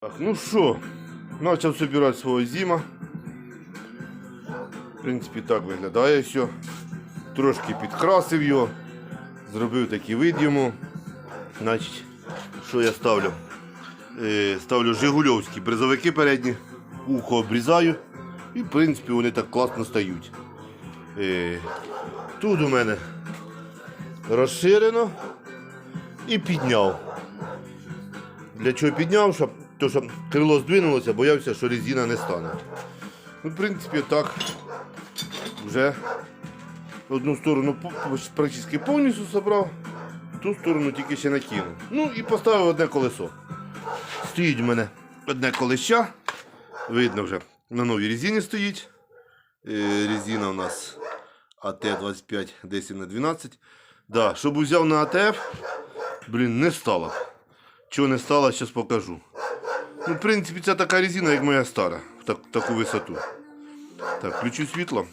Так, ну що, почав збирати свого зима. В принципі, так виглядає все. Трошки підкрасив його, зробив такий вид. Значить, що я ставлю? Е, ставлю Жигульовські бризовики передні, ухо обрізаю і в принципі вони так класно стають. Е, тут у мене розширено і підняв. Для чого підняв, щоб, то, щоб крило здвинулося, боявся, що резина не стане. Ну, в принципі, так вже одну сторону практично повністю зібрав, ту сторону тільки ще накинув. Ну і поставив одне колесо. Стоїть у мене одне колеща. Видно вже, на новій резині стоїть. Е, Резина у нас АТ-25 10 на 12. Да, щоб взяв на АТФ, блін, не стало. Чого не стало, зараз покажу. Ну, в принципі, це така резина, як моя стара, в так, таку висоту. Так, включу світло.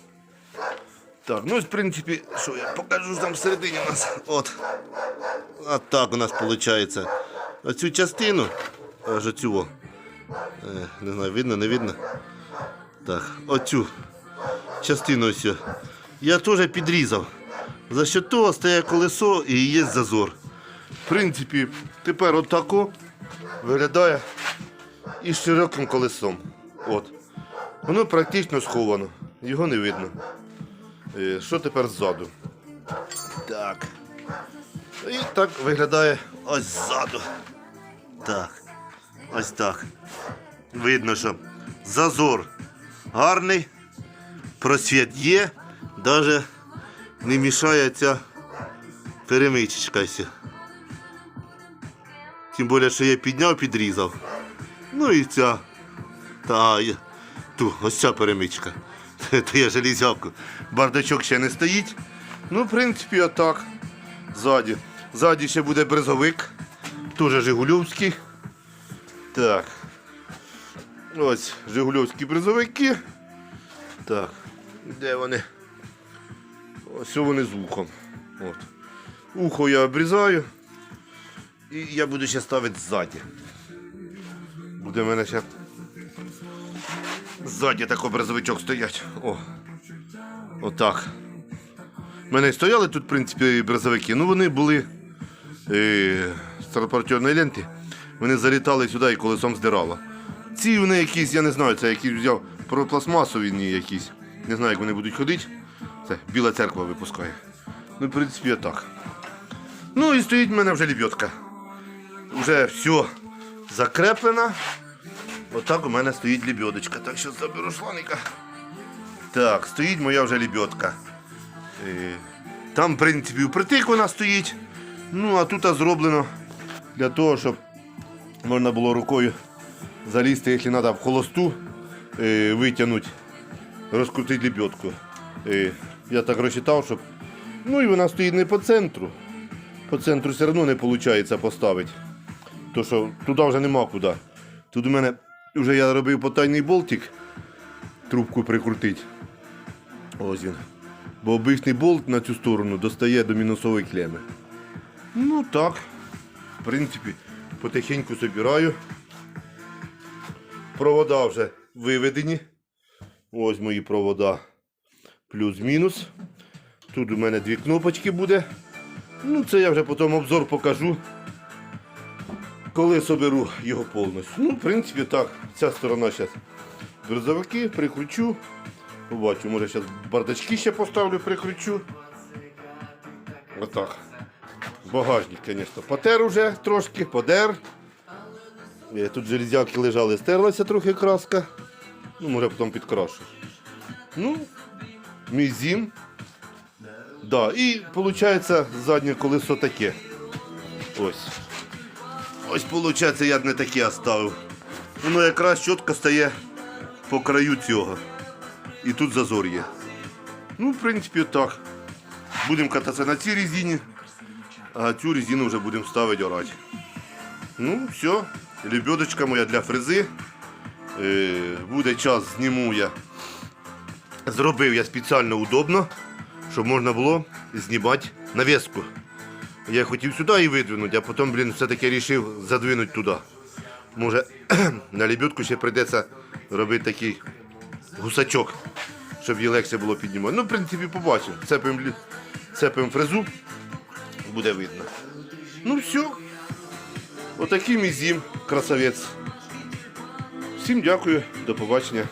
Так, ну в принципі, що я покажу там всередині у нас. От. А так у нас виходить. Оцю частину, аж оцю, е, не знаю, видно, не видно. Так, оцю частину ось. Я теж підрізав. За що того стає колесо і є зазор. В принципі, тепер отако виглядає із широким колесом. От. Воно практично сховано, його не видно. Е, Що тепер ззаду? Так. І так виглядає ось ззаду. Так. Ось так. Видно, що зазор гарний, просвіт є, навіть не мішає ця перемичечка. Тим більше, що я підняв, підрізав. Ну і ця. Та ту, ось ця перемичка. То я железяку. Бардачок ще не стоїть. Ну, в принципі, отак. Ззаді. Ззаді ще буде бризовик. Теж Жигульовський. Так. Ось Жигульовські бризовики. Так. Де вони? Ось вони з ухом. От. Ухо я обрізаю. І я буду ще ставити ззаді. Буде в мене ще ззаді такий брезовичок стоять. О. Отак. У мене стояли тут, в принципі, брезовики. Ну вони були е, з транспортерної ленти. Вони залітали сюди і колесом здирало. Ці вони якісь, я не знаю, це якісь взяв пластмасові якісь. Не знаю, як вони будуть ходити. Це Біла церква випускає. Ну, в принципі, отак. Ну і стоїть в мене вже лебедка. Вже все закреплено. Отак у мене стоїть лебедочка. Так що заберу шланика. Так, стоїть моя вже лебедка. Е, Там, в принципі, впритик вона стоїть. Ну, а тут зроблено для того, щоб можна було рукою залізти, якщо треба, в холосту, е, витягнути, розкрутити лебедку. Е, Я так розчитав, щоб. Ну і вона стоїть не по центру. По центру все одно не виходить поставити. То що туди вже нема куди. Тут у мене вже я робив потайний болтик, трубку прикрутити. Ось він. Бо обичний болт на цю сторону достає до мінусової клеми. Ну так. В принципі, потихеньку собираю. Провода вже виведені. Ось мої провода. Плюс-мінус. Тут у мене дві кнопочки буде. Ну, це я вже потім обзор покажу. Коли соберу його повністю. Ну, в принципі, так. Ця сторона зараз брезовики, прикручу. Побачу, може зараз бардачки ще поставлю, прикручу. Отак. Багажник, звісно, потер уже трошки, подер. Е, Тут железяки лежали, стерлася трохи краска. Ну, може потім підкрашу. Ну, мій зім. Да, і виходить заднє колесо таке. Ось. Ось виходить, я не таке оставив. Воно якраз чітко стає по краю цього. І тут зазор є. Ну, в принципі, так. Будемо кататися на цій резині, а цю резину вже будемо ставити орати. Ну, все. Лебедочка моя для фрези. Е, буде час, зніму я. Зробив я спеціально удобно, щоб можна було знімати навіску. Я хотів сюди і видвинути, а потім, блін, все-таки вирішив задвинути туди. Може, на лебідку ще прийдеться робити такий гусачок, щоб її легше було піднімати. Ну, в принципі, побачимо. Цепимо, цепимо фрезу, буде видно. Ну все. Отакий мій зім, красавець. Всім дякую, до побачення.